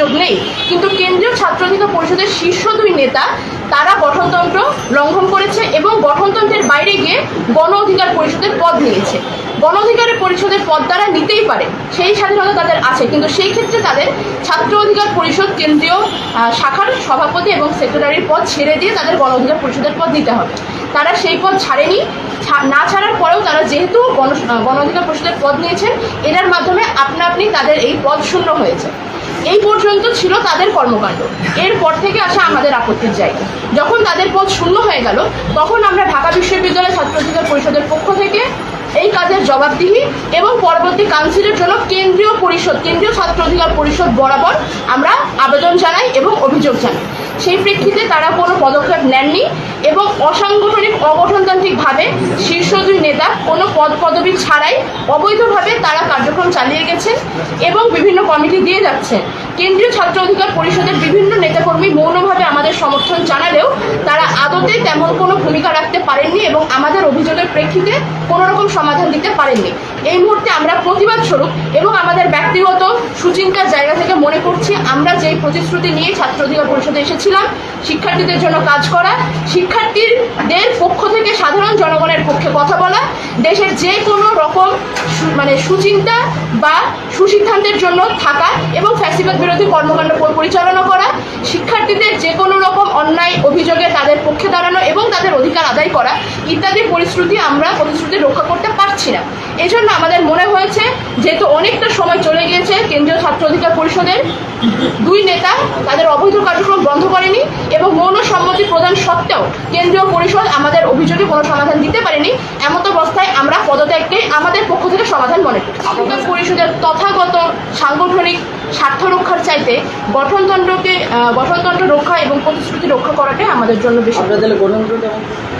অভিযোগ নেই। কিন্তু কেন্দ্রীয় ছাত্র অধিকার পরিষদের শীর্ষ দুই নেতা, তারা গঠনতন্ত্র লঙ্ঘন করেছে এবং গঠনতন্ত্রের বাইরে গিয়ে গণ অধিকার পরিষদের পদ নিয়েছে। গণ অধিকারের পরিষদের পদ তারা নিতেই পারে, সেই স্বাধীনতা তাদের আছে। কিন্তু সেই ক্ষেত্রে তাদের ছাত্র অধিকার পরিষদ কেন্দ্রীয় শাখার সভাপতি এবং সেক্রেটারির পদ ছেড়ে দিয়ে তাদের গণ অধিকার পরিষদের পদ নিতে হবে। তারা সেই পদ ছাড়েনি। না ছাড়ার পরেও তারা যেহেতু গণ গণ অধিকার পরিষদের পদ নিয়েছেন এটার মাধ্যমে আপনা আপনি তাদের এই পদ শূন্য হয়েছে। এই পর্যন্ত ছিল তাদের কর্মকাণ্ড। এরপর থেকে আসা আমাদের আপত্তির জায়গা। যখন তাদের পদ শূন্য হয়ে গেল, তখন আমরা ঢাকা বিশ্ববিদ্যালয় ছাত্র অধিকার পরিষদের পক্ষ থেকে এই কাজের জবাবদিহি এবং পরবর্তী কাউন্সিলের জন্য কেন্দ্রীয় পরিষদ, কেন্দ্রীয় ছাত্র অধিকার পরিষদ বরাবর আমরা আবেদন জানাই এবং অভিযোগ জানাই। সেই প্রেক্ষিতে তারা কোনো পদক্ষেপ নেননি এবং অসাংগঠনিক, অগঠনতান্ত্রিকভাবে শীর্ষ দুই নেতা কোনো পদ পদবি ছাড়াই অবৈধভাবে তারা কার্যক্রম চালিয়ে গেছেন এবং বিভিন্ন কমিটি দিয়ে যাচ্ছেন কেন্দ্রীয় ছাত্র অধিকার পরিষদের বিভিন্ন নেতাকর্মী মৌনভাবে আমাদের সমর্থন জানালেও তারা আদতে তেমন কোনো ভূমিকা রাখতে পারেননি এবং আমাদের অভিযোগের প্রেক্ষিতে কোনো রকম সমাধান দিতে পারেননি। এই মুহূর্তে আমরা প্রতিবাদ স্বরূপ এবং আমাদের ব্যক্তিগত সুচিন্তার জায়গা থেকে মনে করছি, আমরা যেই প্রতিশ্রুতি নিয়ে ছাত্র অধিকার পরিষদে এসেছিলাম, শিক্ষার্থীদের জন্য কাজ করা, শিক্ষার্থীদের পক্ষ থেকে সাধারণ জনগণের পক্ষে কথা বলা দেশের যে কোনো রকম মানে সুচিন্তা বা সুসিদ্ধান্তের জন্য থাকা এবং ফ্যাসিবাদ বিরোধী কর্মকাণ্ড পরিচালনা করা, শিক্ষার্থীদের যে কোনো রকম অন্যায় অভিযোগে তাদের পক্ষে দাঁড়ানো এবং তাদের অধিকার আদায় করা ইত্যাদি পরিশ্রুতি আমরা প্রতিশ্রুতি রক্ষা করতে পারছি না। এজন্য আমাদের মনে হয়েছে, যেহেতু অনেকটা সময় চলে গিয়েছে, কেন্দ্রীয় ছাত্র অধিকার পরিষদের দুই নেতা তাদের অবৈধ কার্যক্রম বন্ধ করেনি এবং মৌন সম্মতি প্রদান সত্ত্বেও কেন্দ্রীয় পরিষদ কোনো সমাধান দিতে পারেনি এমত অবস্থায় আমরা পদত্যাগকে আমাদের পক্ষ থেকে সমাধান মনে করি। পরিষদের তথাগত সাংগঠনিক স্বার্থ রক্ষার চাইতে গঠনতন্ত্রকে গঠনতন্ত্র রক্ষা এবং প্রতিশ্রুতি রক্ষা করাটাই আমাদের জন্য বেশি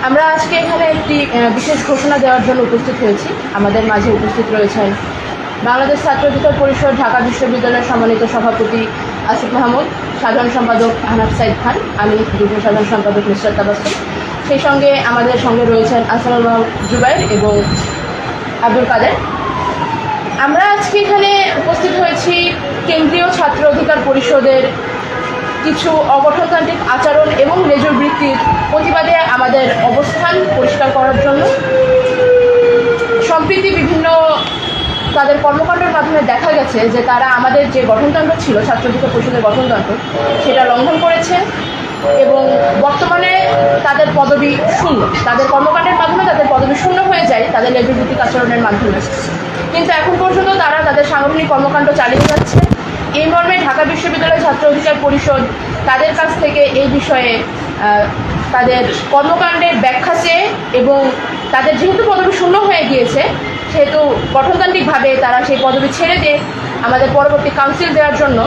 আমরা আজকে এখানে একটি বিশেষ ঘোষণা দেওয়ার জন্য উপস্থিত হয়েছি। আমাদের মাঝে উপস্থিত রয়েছেন বাংলাদেশ ছাত্র অধিকার পরিষদ ঢাকা বিশ্ববিদ্যালয়ের সম্মানিত সভাপতি আসিফ মাহমুদ সাধারণ সম্পাদক আহনাফ সাইদ খান আমি যুগ্ম সাধারণ সম্পাদক মিস্টার তাবাসুম সেই সঙ্গে আমাদের সঙ্গে রয়েছেন আসানুল মাহমুদ জুবাইর এবং আব্দুল কাদের। আমরা আজকে এখানে উপস্থিত হয়েছি কেন্দ্রীয় ছাত্র অধিকার পরিষদের কিছু অগঠনতান্ত্রিক আচরণ এবং বৃত্তির প্রতিবাদে আমাদের অবস্থান পরিষ্কার করার জন্য। সম্প্রতি বিভিন্ন তাদের কর্মকাণ্ডের মাধ্যমে দেখা গেছে যে তারা আমাদের যে গঠনতন্ত্র ছিল, ছাত্র অধিকার পরিষদের গঠনতন্ত্র, সেটা লঙ্ঘন করেছে এবং বর্তমানে তাদের পদবি শূন্য। তাদের কর্মকাণ্ডের মাধ্যমে তাদের পদবি শূন্য হয়ে যায়, তাদের লেজভিত্তিক আচরণের মাধ্যমে। কিন্তু এখন পর্যন্ত তারা তাদের সাংগঠনিক কর্মকাণ্ড চালিয়ে যাচ্ছে। এই মর্মে ঢাকা বিশ্ববিদ্যালয় ছাত্র অধিকার পরিষদ তাদের কাছ থেকে এই বিষয়ে তাদের কর্মকাণ্ডের ব্যাখ্যা চেয়ে এবং তাদের যেহেতু পদবি শূন্য হয়ে গিয়েছে, সেহেতু গঠনতান্ত্রিকভাবে তারা সেই পদবি ছেড়ে দিয়ে আমাদের পরবর্তী কাউন্সিল দেওয়ার জন্য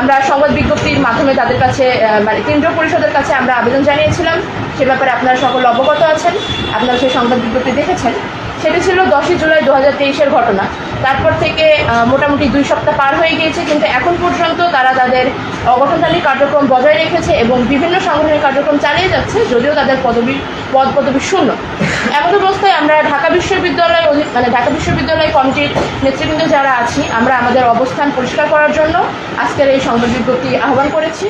আমরা সংবাদ বিজ্ঞপ্তির মাধ্যমে তাদের কাছে মানে কেন্দ্রীয় পরিষদের কাছে আমরা আবেদন জানিয়েছিলাম। সে ব্যাপারে আপনারা সকল অবগত আছেন। আপনারা সেই সংবাদ বিজ্ঞপ্তি দেখেছেন। সেটা ছিল দশই জুলাই দু হাজার তেইশের ঘটনা। তারপর থেকে মোটামুটি দুই সপ্তাহ পার হয়ে গিয়েছে, কিন্তু এখন পর্যন্ত তারা তাদের অগঠনতান্ত্রিক কার্যক্রম বজায় রেখেছে এবং বিভিন্ন সাংগঠনিক কার্যক্রম চালিয়ে যাচ্ছে, যদিও তাদের পদবি, পদ পদবি শূন্য। এমন অবস্থায় আমরা ঢাকা বিশ্ববিদ্যালয় মানে ঢাকা বিশ্ববিদ্যালয় কমিটির নেতৃবৃন্দ যারা আছি, আমরা আমাদের অবস্থান পরিষ্কার করার জন্য আজকের এই সংবাদ বিজ্ঞপ্তি আহ্বান করেছি।